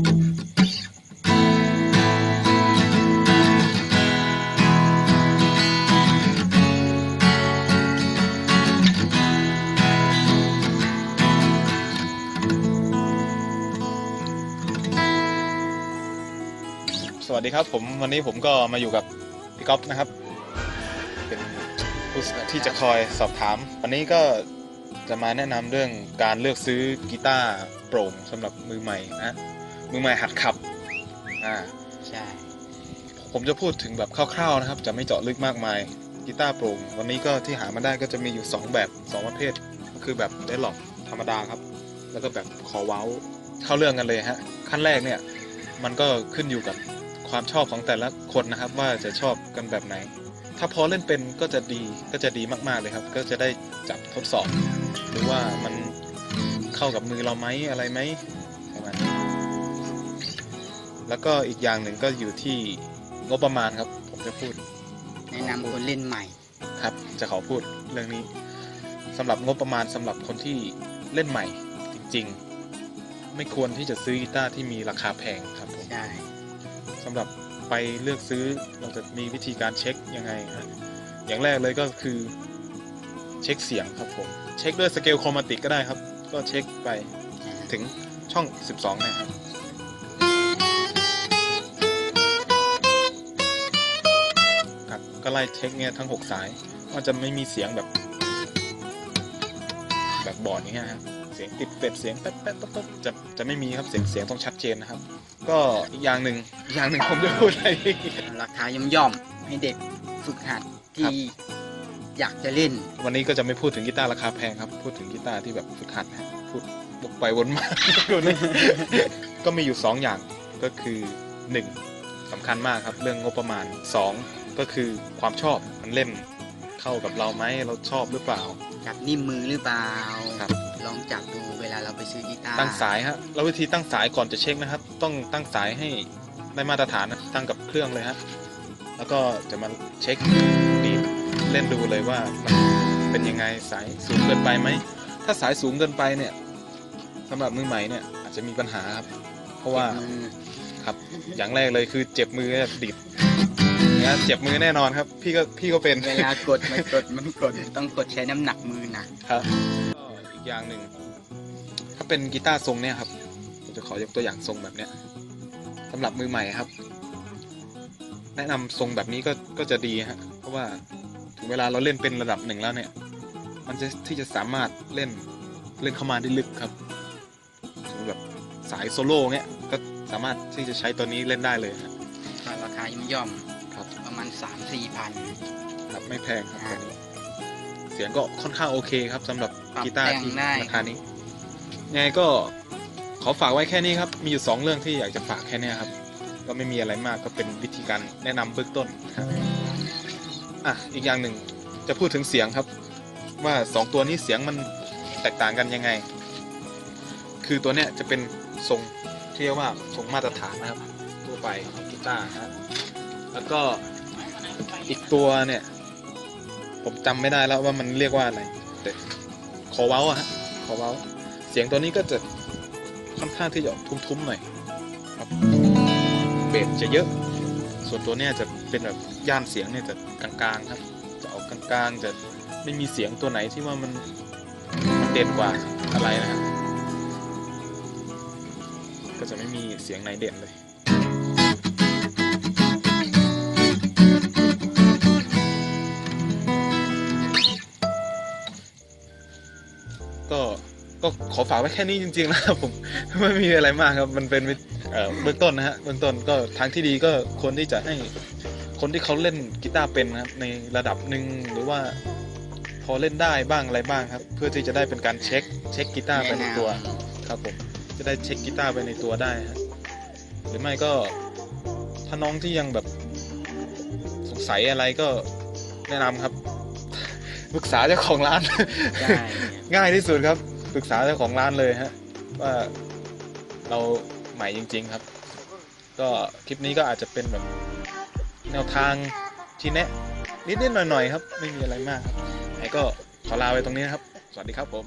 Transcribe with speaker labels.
Speaker 1: สวัสดีครับผมวันนี้ผมก็มาอยู่กับพี่ก๊อฟนะครับ เป็นผู้ที่จะคอยสอบถาม วันนี้ก็จะมาแนะนำเรื่องการเลือกซื้อกีตาร์โปร่งสำหรับมือใหม่นะ มือใหม่หัดขับอ่า
Speaker 2: ใช่
Speaker 1: ผมจะพูดถึงแบบคร่าวๆนะครับ จะไม่เจาะลึกมากมายกีตาร์โปร่งวันนี้ก็ที่หามาได้ก็จะมีอยู่ 2 แบบ 2 ประเภท ก็คือแบบได้หลอกธรรมดาครับ แล้วก็แบบคอเว้าเข้าเรื่องกันเลยฮะ ขั้นแรกเนี่ย มันก็ขึ้นอยู่กับความชอบของแต่ละคนนะครับ ว่าจะชอบกันแบบไหน ถ้าพอเล่นเป็นก็จะดีก็จะดีมากๆเลยครับ ก็จะได้จับทดสอบ หรือว่ามันเข้ากับมือเราไหมอะไรไหมประมาณนี้ แล้วก็อีกอย่างหนึ่งก็อยู่ที่งบประมาณครับ ผมจะพูด
Speaker 2: แนะนำคนเล่นใหม่
Speaker 1: ครับ จะขอพูดเรื่องนี้สำหรับงบประมาณสำหรับคนที่เล่นใหม่จริง ๆ ไม่ควรที่จะซื้อกีตาร์ที่มีราคาแพงครับผม
Speaker 2: ใช่
Speaker 1: สำหรับไปเลือกซื้อเราจะมีวิธีการเช็คยังไงฮะอย่างแรกเลยก็คือเช็คเสียงครับผม เช็คด้วยสเกลโครมาติกก็ได้ครับ ก็เช็คไป
Speaker 2: อ่า
Speaker 1: ถึงช่อง 12 นะครับ ก็ไล่เช็คเนี่ยทั้ง6สายว่าจะไม่มีเสียงแบบ แบบบอร์ดอย่างเงี้ยครับเสียงติดเป็ดเสียงแป๊ดแป๊ดป๊บป๊บจะจะไม่มีครับเสียงเสียงต้องชัดเจนนะครับ ก็อีกอย่างหนึ่งอีกอย่างหนึ่งผมจะพูดอะไร
Speaker 2: ราคาย่อมย่อมๆให้เด็กฝึกหัด
Speaker 1: ครั
Speaker 2: ที่
Speaker 1: บ
Speaker 2: อยากจะเล่น
Speaker 1: วันนี้ก็จะไม่พูดถึงกีตาร์ราคาแพงครับ พูดถึงกีตาร์ที่แบบฝึกหัดนะพูดวกไปวนมาก็มีอยู่ 2 อย่างก็คือ 1สำคัญมากครับ เรื่องงบประมาณ 2 ก็คือความชอบมันเล่นเข้ากับเราไหมเราชอบหรือเปล่า
Speaker 2: จับนิ่มมือหรือเปล่า
Speaker 1: ครับ
Speaker 2: ลองจับดูเวลาเราไปซื้อกีตาร์
Speaker 1: ตั้งสายฮะแล้ววิธีตั้งสายก่อนจะเช็คนะครับ ต้องตั้งสายให้ได้มาตรฐานนะตั้งกับเครื่องเลยฮะแล้วก็จะมาเช็คดีดเล่นดูเลยว่ามันเป็นยังไงสายสูงเกินไปไหมถ้าสายสูงเกินไปเนี่ยสำหรับมือใหม่เนี่ยอาจจะมีปัญหาครับเพราะว่า
Speaker 2: เจ็บมือ
Speaker 1: ครับอย่างแรกเลยคือเจ็บมือดิด นะเจ็บมือแน่นอนครับ พี่ก็พี่ก็เป็น
Speaker 2: เวลากดมันกดมันกดต้องกดใช้น้ำหนักมือนะครับ
Speaker 1: ก็อีกอย่างหนึ่งถ้าเป็นกีตาร์ทรงเนี่ยครับผมจะขอยกตัวอย่างทรงแบบเนี้ยสำหรับมือใหม่ครับ แนะนำทรงแบบนี้ก็ก็จะดีฮะเพราะว่าถึงเวลาเราเล่นเป็นระดับหนึ่งแล้วเนี่ย มันจะที่จะสามารถเล่นเล่นเข้ามาได้ลึกครับถึงแบบสายโซโล่เงี้ยก็สามารถที่จะใช้ตัวนี้เล่นได้เลยฮะ
Speaker 2: ก็ราคาย่อมย่อม
Speaker 1: ครับ
Speaker 2: ๆประมาณสามสี่พัน
Speaker 1: ครับไม่แพงครับตัวนี้เสียงก็ค่อนข้างโอเคครับสำหรับ
Speaker 2: ปรับ
Speaker 1: กีตาร์
Speaker 2: แต่ง
Speaker 1: ที่
Speaker 2: ได้
Speaker 1: ราคานี้ยังไงก็ขอฝากไว้แค่นี้ครับ มีอยู่สองเรื่องที่อยากจะฝากแค่เนี้ยครับ ก็ไม่มีอะไรมากก็เป็นวิธีการแนะนำเบื้องต้นครับอะอีกอย่างหนึ่งจะพูดถึงเสียงครับ ว่าสองตัวนี้เสียงมันแตกต่างกันยังไง คือตัวเนี้ยจะเป็นทรงที่เรียกว่าทรงมาตรฐานนะครับทั่วไปของกีตาร์ฮะ แล้วก็อีกตัวเนี่ย ผมจำไม่ได้แล้วว่ามันเรียกว่าอะไรแต่คอเว้าอะฮะคอเว้า เสียงตัวนี้ก็จะค่อนข้างที่จะทุ้มๆหน่อยครับเบสจะเยอะ ส่วนตัวเนี้ยจะเป็นแบบย่านเสียงเนี่ยจะกลางๆครับ จะออกกลางๆจะไม่มีเสียงตัวไหนที่ว่ามันมันเด่นกว่าอะไรนะครับก็จะไม่มีเสียงไหนเด่นเลย ขอฝากไว้แค่นี้จริงๆนะครับผมไม่มีอะไรมากครับ มันเป็นเอ่อเบื้องต้นนะฮะเบื้องต้นก็ทางที่ดีก็ควรที่จะให้คนที่เขาเล่นกีตาร์เป็นนะครับในระดับหนึ่งหรือว่าพอเล่นได้บ้างอะไรบ้างครับ เพื่อที่จะได้เป็นการเช็คเช็คกีตาร์ไปในตัวครับผมจะได้เช็คกีตาร์ไปในตัวได้ฮะหรือไม่ก็ถ้าน้องที่ยังแบบสงสัยอะไรก็แนะนำครับปรึกษาเจ้าของร้าน
Speaker 2: ใช่
Speaker 1: ง่ายที่สุดครับ ปรึกษาเจ้าของร้านเลยฮะ ว่าเราใหม่จริง ๆครับ ก็คลิปนี้ก็อาจจะเป็นแบบแนวทางที่แนะนิดๆหน่อยๆครับ ไม่มีอะไรมากครับไหนก็ขอลาไปตรงนี้นะครับ สวัสดีครับผม